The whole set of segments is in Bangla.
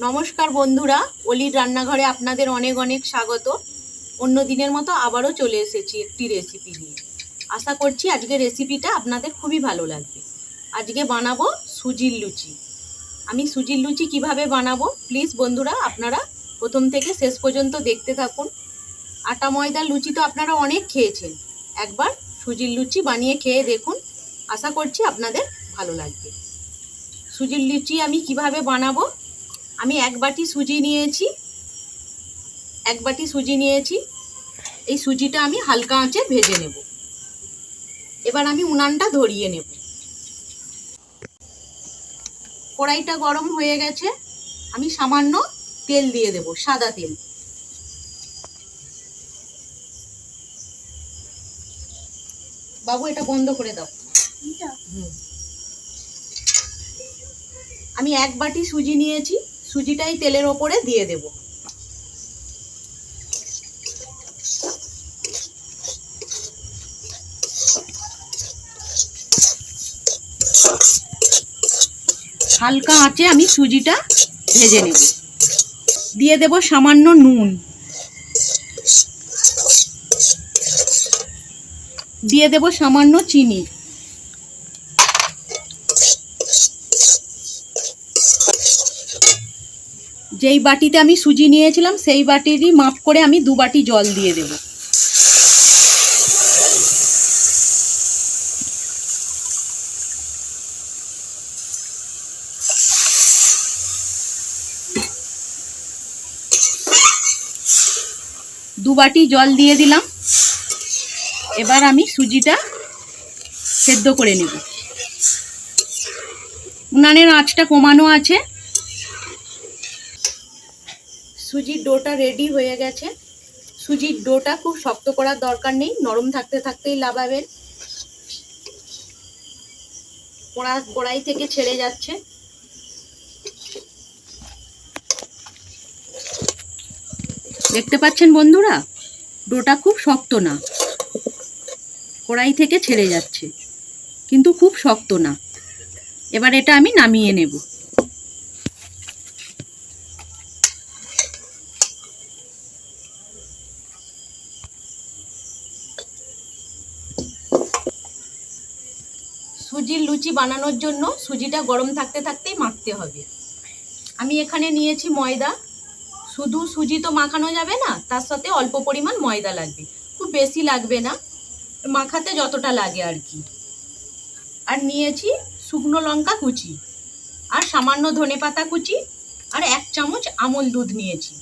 নমস্কার বন্ধুরা, অলির রান্নাঘরে আপনাদের অনেক অনেক স্বাগত। অন্য দিনের মতো আবারও চলে এসেছি একটি রেসিপি নিয়ে। আশা করছি আজকে রেসিপিটা আপনাদের খুবই ভালো লাগবে। আজকে বানাবো সুজির লুচি। আমি সুজির লুচি কীভাবে বানাবো প্লিজ বন্ধুরা, আপনারা প্রথম থেকে শেষ পর্যন্ত দেখতে থাকুন। আটা ময়দার লুচি তো আপনারা অনেক খেয়েছেন। একবার সুজির লুচি বানিয়ে খেয়ে দেখুন। আশা করছি আপনাদের ভালো লাগবে। সুজির লুচি আমি কীভাবে বানাবো? আমি এক বাটি সুজি নিয়েছি। এক বাটি সুজি নিয়েছি। এই সুজিটা আমি হালকা আঁচে ভেজে নেব। এবার আমি উনানটা ধরিয়ে নেব। কড়াইটা গরম হয়ে গেছে। আমি সামান্য তেল দিয়ে দেব, সাদা তেল। বাবু, এটা বন্ধ করে দাও। আমি এক বাটি সুজি নিয়েছি, সুজিটাই তেলের ওপরে দিয়ে দেব। হালকা আঁচে আমি সুজিটা ভেজে নেব। দিয়ে দেব সামান্য নুন। দিয়ে দেব সামান্য চিনি। যেই বাটিতে আমি সুজি নিয়েছিলাম, সেই বাটিরই মাপ করে আমি দু বাটি জল দিয়ে দেব। দু বাটি জল দিয়ে দিলাম। এবার আমি সুজিটা সেদ্ধ করে নেব। উনানের আঁচটা কমানো আছে। সুজির ডোটা রেডি হয়ে গেছে। সুজির ডোটা খুব শক্ত করার দরকার নেই, নরম থাকতে থাকতেই লাভাবেন কড়া কড়াই থেকে ছেড়ে যাচ্ছে। দেখতে পাচ্ছেন বন্ধুরা, ডোটা খুব শক্ত না। কড়াই থেকে ছেড়ে যাচ্ছে। কিন্তু খুব শক্ত না। এবার এটা আমি নামিয়ে নেব। সুজির লুচি বানানোর জন্য সুজিটা গরম থাকতে থাকতেই মাখতে হবে। আমি এখানে নিয়েছি ময়দা। শুধু সুজি তো মাখানো যাবে না, তার সাথে অল্প পরিমাণ ময়দা লাগবে। খুব বেশি লাগবে না। মাখাতে যতটা লাগে আর কি। আর নিয়েছি শুকনো লঙ্কা কুচি আর সামান্য ধনে পাতা কুচি আর এক চামচ আমল দুধ নিয়েছি।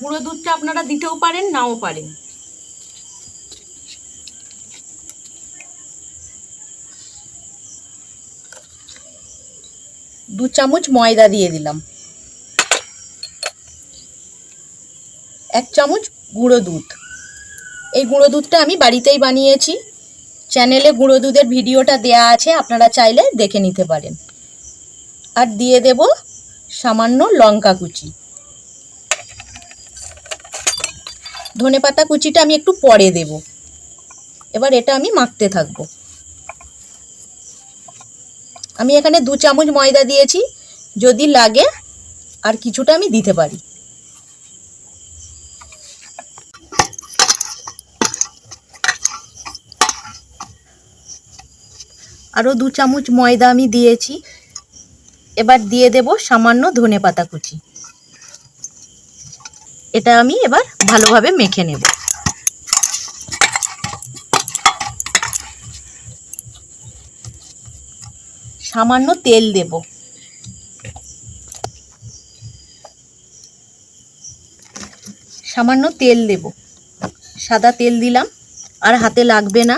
গুঁড়ো দুধটা আপনারা দিতেও পারেন, নাও পারেন। দু চামচ ময়দা দিয়ে দিলাম। এক চামচ গুঁড়ো দুধ। এই গুঁড়ো দুধটা আমি বাড়িতেই বানিয়েছি। চ্যানেলে গুঁড়ো দুধের ভিডিওটা দেয়া আছে, আপনারা চাইলে দেখে নিতে পারেন। আর দিয়ে দেব সামান্য লঙ্কা কুচি। ধনে পাতা কুচিটা আমি একটু পরে দেব। এবার এটা আমি মাখতে থাকব। আমি এখানে দু চামচ ময়দা দিয়েছি। যদি লাগে আর কিছুটা আমি দিতে পারি। আরও দু চামচ ময়দা আমি দিয়েছি। এবার দিয়ে দেব সামান্য ধনে পাতা কুচি। এটা আমি এবার ভালোভাবে মেখে নেব। সামান্য তেল দেব। সামান্য তেল দেব। সাদা তেল দিলাম। আর হাতে লাগবে না।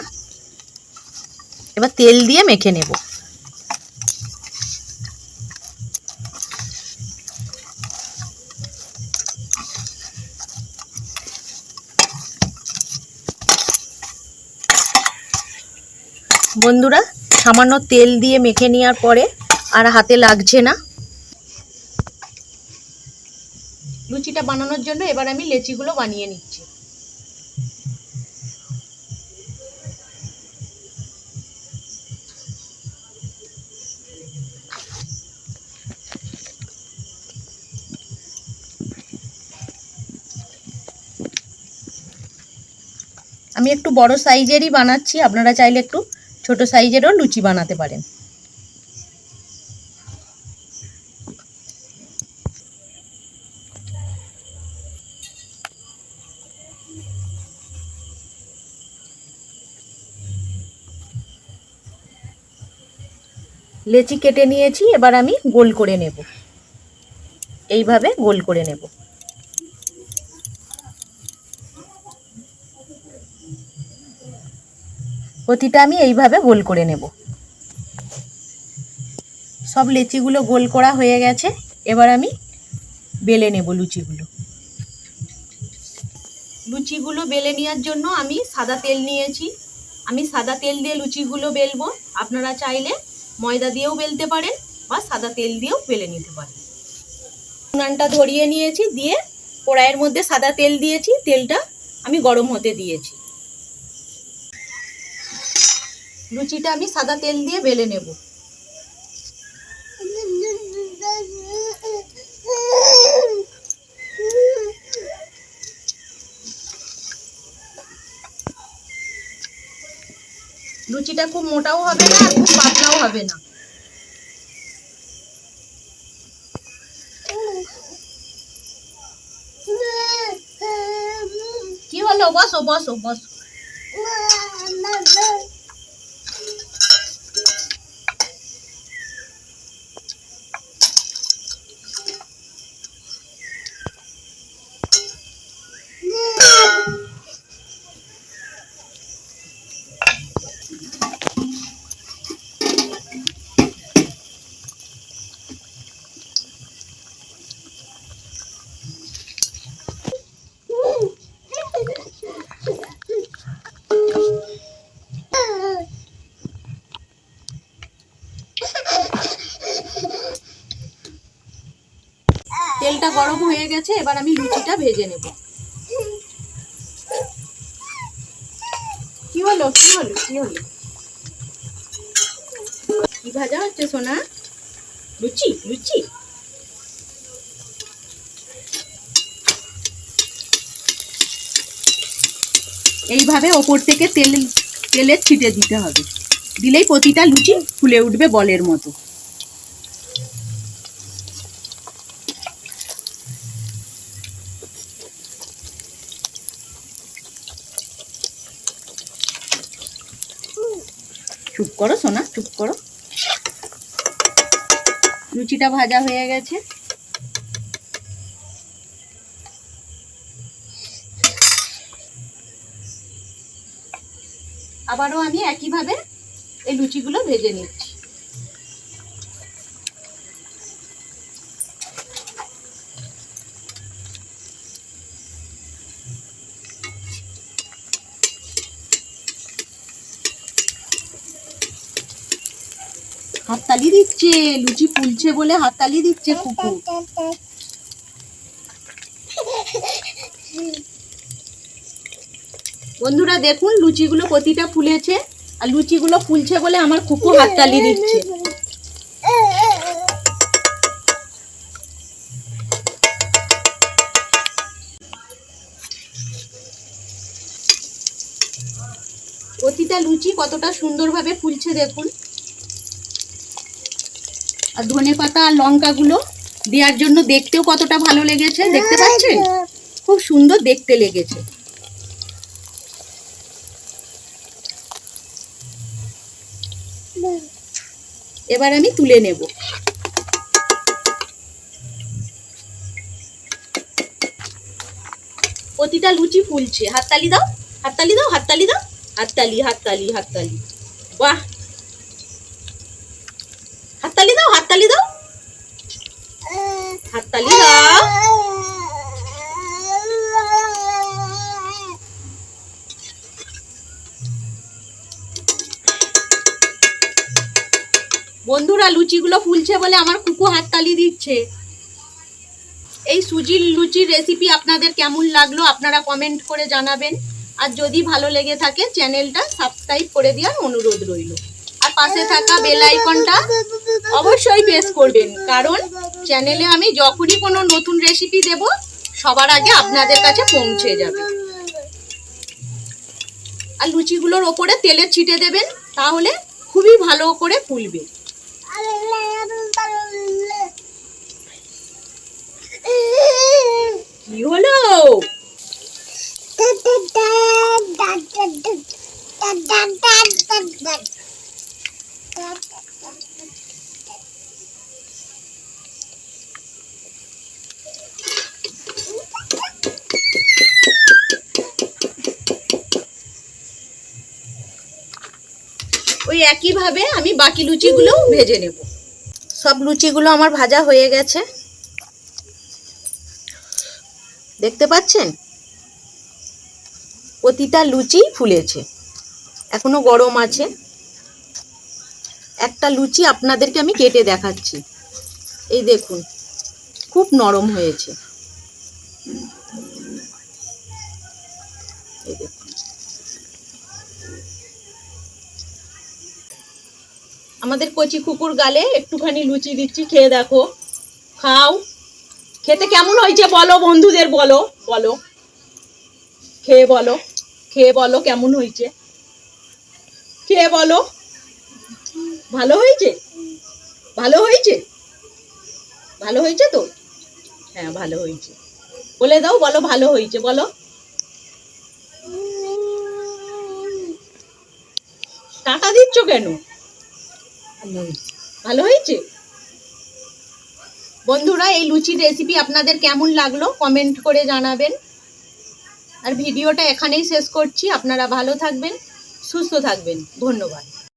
এবার তেল দিয়ে মেখে নেব। বন্ধুরা, সামান্য তেল দিয়ে মেখে নেওয়ার পরে আর হাতে লাগছে না। লুচিটা বানানোর জন্য এবার আমি লেচিগুলো বানিয়ে নিচ্ছি। আমি একটু বড় সাইজেরই বানাচ্ছি, আপনারা চাইলে একটু ছোট সাইজেরও লুচি বানাতে পারেন। লেচি কেটে নিয়েছি, এবার আমি গোল করে নেব। এইভাবে গোল করে নেব। প্রতিটা আমি এইভাবে গোল করে নেব। সব লেচিগুলো গোল করা হয়ে গেছে, এবার আমি বেলে নেব লুচিগুলো। লুচিগুলো বেলে নেওয়ার জন্য আমি সাদা তেল নিয়েছি। আমি সাদা তেল দিয়ে লুচিগুলো বেলবো। আপনারা চাইলে ময়দা দিয়েও বেলতে পারেন বা সাদা তেল দিয়েও বেলে নিতে পারেন। উনানটা ধরিয়ে নিয়েছি, দিয়ে কড়াইয়ের মধ্যে সাদা তেল দিয়েছি। তেলটা আমি গরম হতে দিয়েছি। লুচিটা আমি সাদা তেল দিয়ে বেলে নেব। লুচিটা খুব মোটাও হবে না, আর খুব পাতলাও হবে না। কি হলো? বসো বসো বসো তেলটা গরম হয়ে গেছে, এবার আমি লুচিটা ভেজে নেব। কি হলো কি হলো কি হলো? কি ভাজা হচ্ছে সোনা? লুচি লুচি। এইভাবে ওপর থেকে তেল তেলের ছিটে দিতে হবে। দিলেই প্রতিটা লুচি ফুলে উঠবে বলের মতো। চুপ করো, সোনা, চুপ করো। লুচিটা ভাজা হয়ে গেছে। আবারও আমি একইভাবে এই লুচিগুলো ভেজে নিচ্ছি। দিচ্ছে লুচি ফুলছে বলে হাততালি দিচ্ছে কুকুর। বন্ধুরা দেখুন, লুচিগুলো প্রতিটা ফুলেছে, আর লুচিগুলো ফুলছে বলে আমার কুকুর হাততালি দিচ্ছে। প্রতিটা লুচি কতটা সুন্দরভাবে ফুলছে দেখুন। আর ধনে পাতা আর লঙ্কাগুলো দেওয়ার জন্য দেখতেও কতটা ভালো লেগেছে দেখতে পাচ্ছেন? খুব সুন্দর দেখতে লেগেছে। এবার আমি তুলে নেব। প্রতিটা লুচি ফুলছে। হাততালি দাও হাততালি দাও হাততালি দাও। হাততালি হাততালি হাততালি। বাহ হাততালি দাও হাততালি দাও দাও বন্ধুরা লুচিগুলো ফুলছে বলে আমার কুকু হাততালি দিচ্ছে। এই সুজির লুচির রেসিপি আপনাদের কেমন লাগল আপনারা কমেন্ট করে জানাবেন। আর যদি ভালো লেগে থাকে চ্যানেলটা সাবস্ক্রাইব করে দেওয়ার অনুরোধ রইল। পাশে থাকা বেল আইকনটা অবশ্যই প্রেস করবেন কারণ চ্যানেলে আমি যখনই কোনো নতুন রেসিপি দেব সবার আগে আপনাদের কাছে পৌঁছে যাবে আর লুচিগুলোর ওপরে তেলে ছিটে দেবেন তাহলে খুবই ভালো করে ফুলবে কি হলো একইভাবে আমি বাকি লুচিগুলো ভেজে নেব। সব লুচিগুলো আমার ভাজা হয়ে গেছে। দেখতে পাচ্ছেন? প্রতিটা লুচি ফুলেছে। এখনও গরম আছে। একটা লুচি আপনাদেরকে আমি কেটে দেখাচ্ছি। এই দেখুন, খুব নরম হয়েছে। আমাদের কচি কুকুর গালে একটুখানি লুচি দিচ্ছি, খেয়ে দেখো। খাও। খেতে কেমন হয়েছে বলো, বন্ধুদের বলো বলো। খেয়ে বলো খেয়ে বলো কেমন হয়েছে। খেয়ে বলো। ভালো হয়েছে? ভালো হয়েছে? ভালো হয়েছে তো? হ্যাঁ ভালো হয়েছে। বলে দাও, বলো ভালো হয়েছে, বলো। টাটা দিচ্ছ কেন? ভালো হয়েছে? বন্ধুরা, এই লুচির রেসিপি আপনাদের কেমন লাগল? কমেন্ট করে জানাবেন। আর ভিডিওটা এখানেই শেষ করছি। আপনারা ভালো থাকবেন, সুস্থ থাকবেন। ধন্যবাদ।